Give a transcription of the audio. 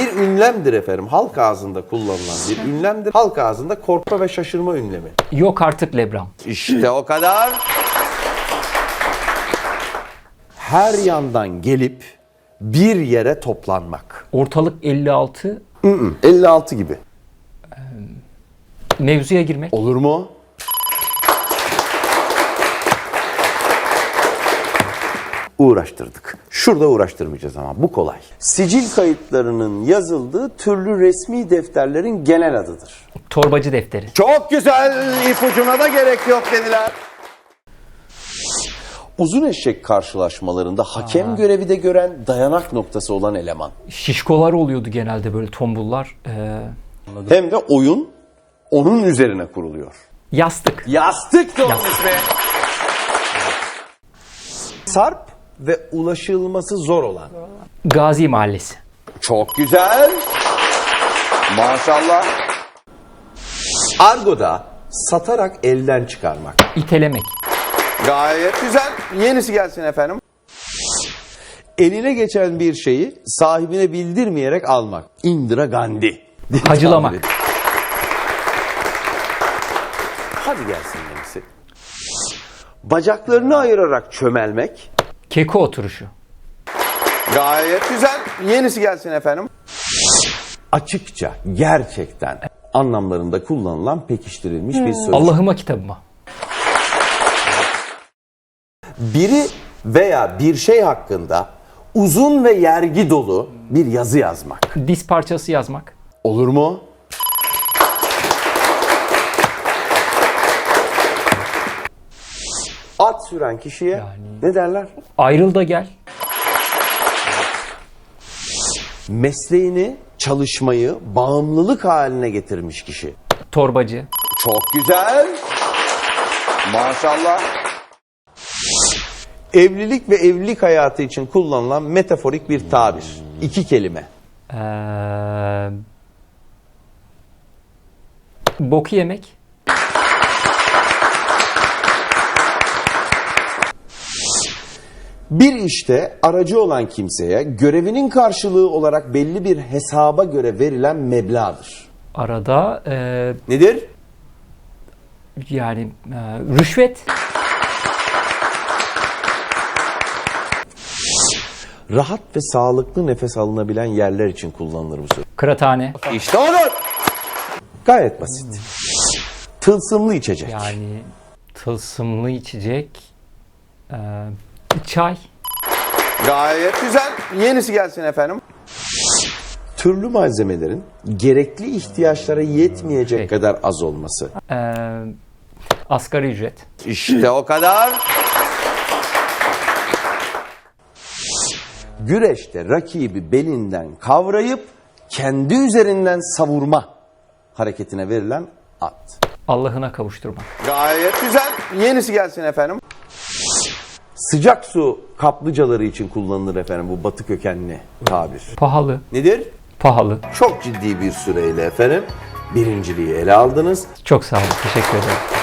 Bir ünlemdir efendim. Halk ağzında kullanılan bir ünlemdir. Halk ağzında korkma ve şaşırma ünlemi. Yok artık Lebron. İşte o kadar. Her yandan gelip bir yere toplanmak. Ortalık 56. 56 gibi. Mevzuya girmek. Olur mu? Uğraştırdık. Şurada uğraştırmayacağız ama bu kolay. Sicil kayıtlarının yazıldığı türlü resmi defterlerin genel adıdır. Torbacı defteri. Çok güzel ipucuna da gerek yok dediler. Uzun eşek karşılaşmalarında hakem görevi de gören dayanak noktası olan eleman. Şişkolar oluyordu genelde böyle tombullar. Ee, Hem de oyun onun üzerine kuruluyor. yastık. Yastık da onun ismi. Sarp ve ulaşılması zor olan. Gazi Mahallesi. Çok güzel. Maşallah. Argo'da satarak elden çıkarmak. İtelemek. Gayet güzel. Yenisi gelsin efendim. Eline geçen bir şeyi sahibine bildirmeyerek almak. Indira Gandhi. Hacılamak. Hadi gelsin yenisi. Bacaklarını ayırarak çömelmek. Keko oturuşu. Gayet güzel. Yenisi gelsin efendim. Açıkça, gerçekten anlamlarında kullanılan pekiştirilmiş bir söz. Allah'ıma kitabıma. Biri veya bir şey hakkında uzun ve yergi dolu bir yazı yazmak. Diz parçası yazmak. Olur mu? At süren kişiye Yani- ne derler? Ayrıl da gel. Mesleğini, çalışmayı bağımlılık haline getirmiş kişi. Torbacı. Çok güzel. Maşallah. Evlilik ve evlilik hayatı için kullanılan metaforik bir tabir. İki kelime. Ee, boku yemek. Bir işte aracı olan kimseye görevinin karşılığı olarak belli bir hesaba göre verilen meblağdır. Arada ee, Nedir? yani ee, rüşvet. Rahat ve sağlıklı nefes alınabilen yerler için kullanılır bu söz. Kıraathane. İşte odur. Gayet basit. Tılsımlı içecek. Yani tılsımlı içecek. ee, çay. Gayet güzel. Yenisi gelsin efendim. Türlü malzemelerin gerekli ihtiyaçlara yetmeyecek Peki. kadar az olması. ee, asgari ücret. İşte o kadar. Güreşte rakibi belinden kavrayıp kendi üzerinden savurma hareketine verilen at. Allah'ına kavuşturmak. Gayet güzel. Yenisi gelsin efendim. Sıcak su kaplıcaları için kullanılır efendim bu batı kökenli tabir. Pahalı. Nedir? Pahalı. Çok ciddi bir süreyle efendim birinciliği ele aldınız. Çok sağ olun. Teşekkür ederim.